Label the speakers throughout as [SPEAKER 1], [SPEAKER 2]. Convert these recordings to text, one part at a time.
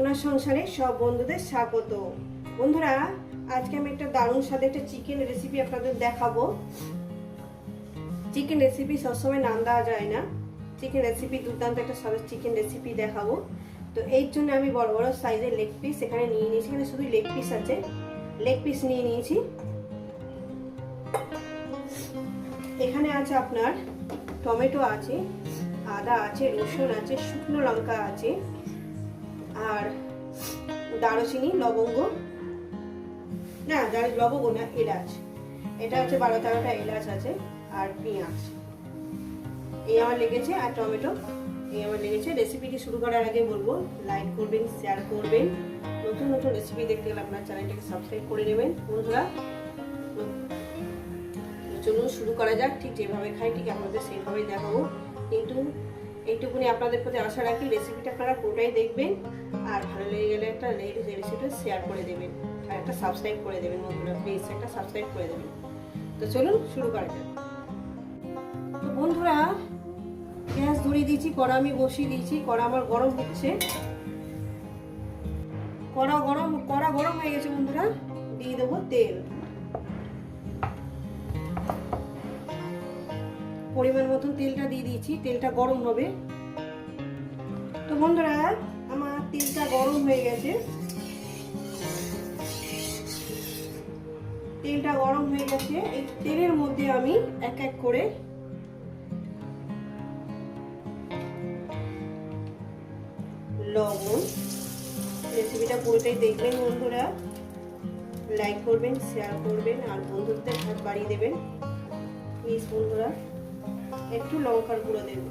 [SPEAKER 1] সোনার সংসারে সব বন্ধুদের স্বাগত। বন্ধুরা, আজকে আমি একটা দারুণ স্বাদে একটা চিকেন রেসিপি আপনাদের দেখাবো। চিকেন রেসিপি সবসময় নাম দেওয়া যায় না। চিকেন রেসিপি দুর্দান্ত একটা স্বাদের চিকেন রেসিপি দেখাবো। তো এই জন্য আমি বড় বড় সাইজের লেগ পিস এখানে নিয়ে নিয়েছি। এখানে শুধু লেগ পিস আছে। লেগ পিস নিয়ে নিয়েছি। এখানে আছে আপনার টমেটো আছে, আদা আছে, রসুন আছে, শুকনো লঙ্কা আছে। আর দারুচিনি, লবঙ্গ। না দার লবঙ্গ না, এলাচ। এটা হচ্ছে বারো তেরোটা এলাচ আছে আর পেঁয়াজ। এই আমার লেগেছে, আর টমেটো। এই আমার লেগেছে। রেসিপিটি শুরু করার আগে বলব লাইক করবেন শেয়ার করবেন। নতুন নতুন রেসিপি দেখতে গেলে আপনার চ্যানেলটাকে সাবস্ক্রাইব করে নেবেন। বন্ধুরা, চলুন শুরু করা যাক। ঠিক যেভাবে খাই, ঠিক আপনাদের সেইভাবেই দেখাবো। কিন্তু এইটুকুনি আপনাদের প্রতি আশা রাখি রেসিপিটা আপনারা পুরোটাই দেখবেন। আর ভালো লেগে গেলে একটা রেসিপিটা শেয়ার করে দেবেন। আর একটা সাবস্ক্রাইব করে দেবেন বন্ধুরা প্লিজ একটা সাবস্ক্রাইব করে দেবেন। তো চলুন শুরু করা যাক। তো বন্ধুরা গ্যাস ধরিয়ে দিয়েছি, কড়া আমি বসিয়ে দিয়েছি, কড়া আমার গরম হচ্ছে। কড়া গরম কড়া গরম হয়ে গেছে বন্ধুরা, দিয়ে দেবো তেল। পরিমাণ মতন তেলটা দিয়ে দিয়েছি, তেলটা গরম হবে। তো বন্ধুরা, আমার তেলটা গরম হয়ে গেছে। তেলটা গরম হয়ে গেছে। এই তেলের মধ্যে আমি এক এক করে লবণ। রেসিপিটা পুরোটাই দেখবেন বন্ধুরা। লাইক করবেন, শেয়ার করবেন, আর বন্ধুদের হাত বাড়িয়ে দেবেন। প্লিজ বন্ধুরা। একটু লঙ্কার গুঁড়ো দেব।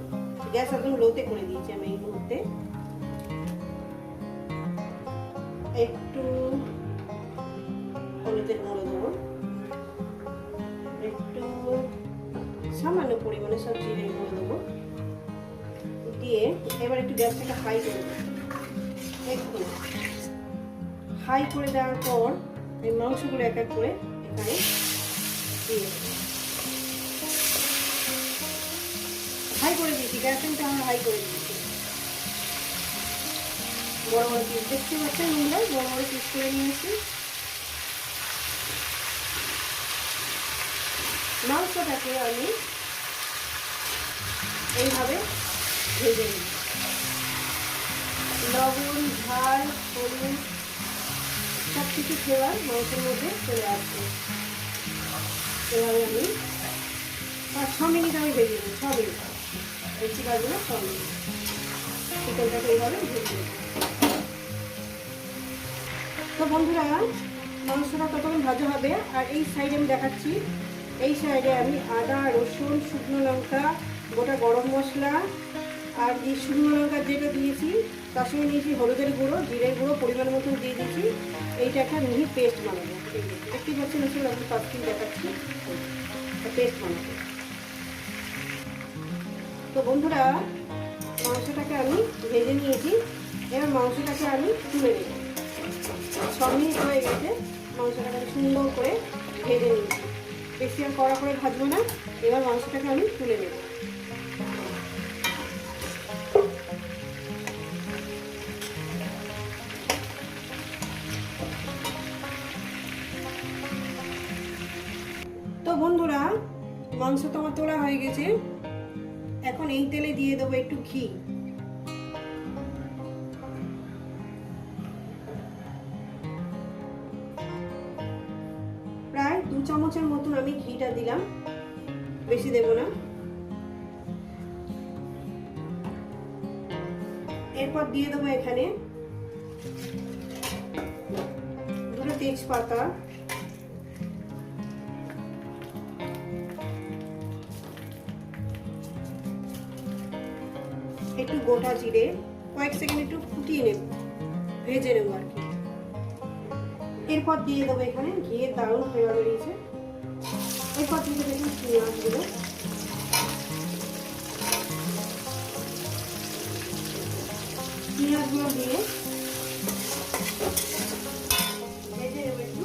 [SPEAKER 1] গ্যাস একদম লোতে করে দিয়েছি আমি এই মুহূর্তে। একটু হলুদের গুঁড়ো দেবো। একটু সামান্য পরিমাণে সব জিরে গুঁড়ো দেবো। দিয়ে এবার একটু গ্যাসটাকে হাই করে একটু হাই করে দেওয়ার পর এই মাংসগুলো এক এক করে এখানে দিয়ে দেবো। হাই করে দিয়েছি গ্যাস আমরা হাই করে দিয়েছি। বড় বড় পিস দেখতে পাচ্ছেন আমরা বড় বড় পিস করে নিয়েছি। মাংসটাকে আমি এইভাবে ভেজে নিই। লবণ, ঝাল, হলুদ সব কিছু ফ্লেভার মাংসের মধ্যে চলে আসবে। এভাবে আমি পাঁচ ছ মিনিট আমি ভেজে নিই ছ মিনিট পারব না ছ চিকেনটাকে এইভাবে তো বন্ধুরা, মাংসটা ততক্ষণ ভাজা হবে? আর এই সাইডে আমি দেখাচ্ছি। এই সাইডে আমি আদা, রসুন, শুকনো লঙ্কা, গোটা গরম মশলা, আর যে শুকনো লঙ্কা যেটা দিয়েছি, তার সঙ্গে নিয়েছি হলুদের গুঁড়ো, জিরের গুঁড়ো, পরিমাণ মতন দিয়ে দিয়েছি। এইটা একটা মিহি পেস্ট বানাবো। দেখতে পাচ্ছেন আসলে আমি পাঁচ দেখাচ্ছি। পেস্ট বানাবো। তো বন্ধুরা, মাংসটাকে আমি ভেজে নিয়েছি। এবার মাংসটাকে আমি তুলে নেব। ছ মিনিট হয়ে গেছে। মাংসটাকে সুন্দর করে ভেজে নিয়েছি। বেশি আর কড়া করে ভাজবো না। এবার মাংসটাকে আমি তুলে নেব। তো বন্ধুরা, মাংস তো আমার তোলা হয়ে গেছে। এখন এই তেলে দিয়ে দেবো একটু ঘি। প্রায় দু চামচের মতন আমি ঘিটা দিলাম। বেশি দেব না। এরপর দিয়ে দেবো এখানে দুটো তেজপাতা। গোটা জিরে, কয়েক সেকেন্ড একটু ফুটিয়ে নেব, ভেজে নেব আর কি। এরপর দিয়ে দেবো এখানে ঘিয়ের দারুণ ফ্লেভার বেরিয়েছে এরপর দিয়ে দেবো একটু পেঁয়াজগুলো পেঁয়াজগুলো দিয়ে ভেজে নেব একটু।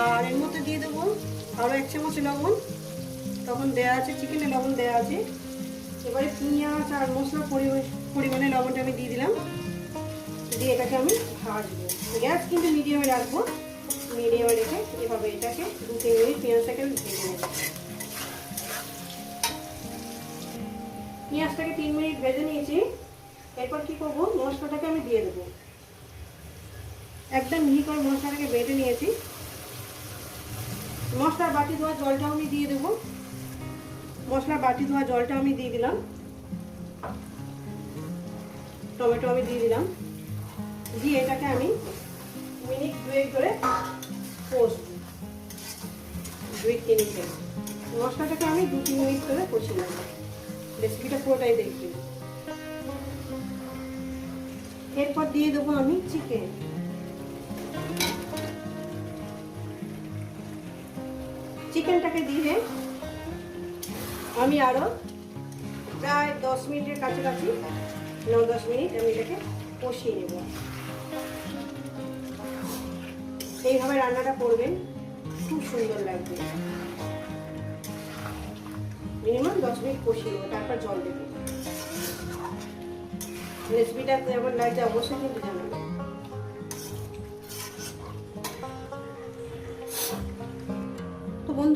[SPEAKER 1] আর এর মধ্যে দিয়ে দেবো আরও এক চামচ লবণ। তখন দেওয়া আছে, চিকেনে লবণ দেওয়া আছে। এবারে পেঁয়াজ আর মশলা পরিমাণে লবণটা আমি দিয়ে দিলাম। দিয়ে এটাকে আমি ভাজবো গ্যাস কিন্তু মিডিয়ামে রাখব। মিডিয়ামে রেখে এভাবে এটাকে দু তিন মিনিট পেঁয়াজটাকে আমি ভেজে নেব। পেঁয়াজটাকে তিন মিনিট ভেজে নিয়েছি। এরপর কি করব? মশলাটাকে আমি দিয়ে দেবো। একদম মিহি করে মশলাটাকে বেটে নিয়েছি। মশলার বাটি ধোয়া জলটা আমি দিয়ে দেবো। মশলার বাটি ধোয়া জলটা আমি দিয়ে দিলাম। টমেটো আমি দিয়ে দিলাম। দিয়ে এটাকে আমি মিনিট দুয়েক ধরে কষবো। দুই তিন মিনিট। মশলাটাকে আমি দু তিন মিনিট ধরে কষি নেব। রেসিপিটা পুরোটাই দেখবে এরপর দিয়ে দেবো আমি চিকেন। চিকেনটাকে দিয়ে আমি আরও প্রায় দশ মিনিটের কাছাকাছি, ন, দশ মিনিট আমি এটাকে কষিয়ে নেব। এইভাবে রান্নাটা করবেন, খুব সুন্দর লাগবে। মিনিমাম দশ মিনিট কষিয়ে নেব, তারপর জল দেবো। রেসিপিটা কেমন লাগছে অবশ্যই কিন্তু জানাবেন।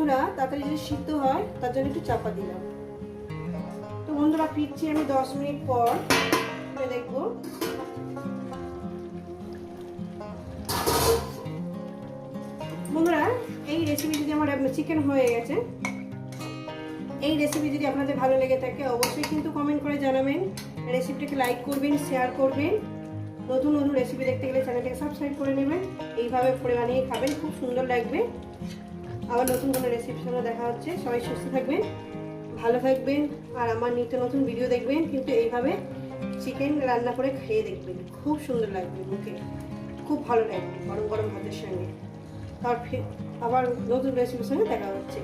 [SPEAKER 1] বন্ধুরা তাড়াতাড়ি যদি সিদ্ধ হয়, তার জন্য একটু চাপা দিলাম। তো বন্ধুরা, ফিরছি আমি দশ মিনিট পর। দেখব। বন্ধুরা, এই রেসিপি যদি আমার চিকেন হয়ে গেছে, এই রেসিপি যদি আপনাদের ভালো লেগে থাকে, অবশ্যই কিন্তু কমেন্ট করে জানাবেন। রেসিপিটাকে লাইক করবেন শেয়ার করবেন। নতুন নতুন রেসিপি দেখতে গেলে চ্যানেলটাকে সাবস্ক্রাইব করে নেবেন। এইভাবে করে বানিয়ে খাবেন, খুব সুন্দর লাগবে। আবার নতুন কোনো রেসিপির সঙ্গে দেখা হচ্ছে। সবাই সুস্থ থাকবেন, ভালো থাকবেন, আর আমার নিত্য নতুন ভিডিও দেখবেন, কিন্তু এইভাবে চিকেন রান্না করে খেয়ে দেখবেন। খুব সুন্দর লাগবে মুখে। খুব ভালো লাগবে গরম গরম ভাতের সঙ্গে। তার আবার নতুন রেসিপির সঙ্গে দেখা হচ্ছে।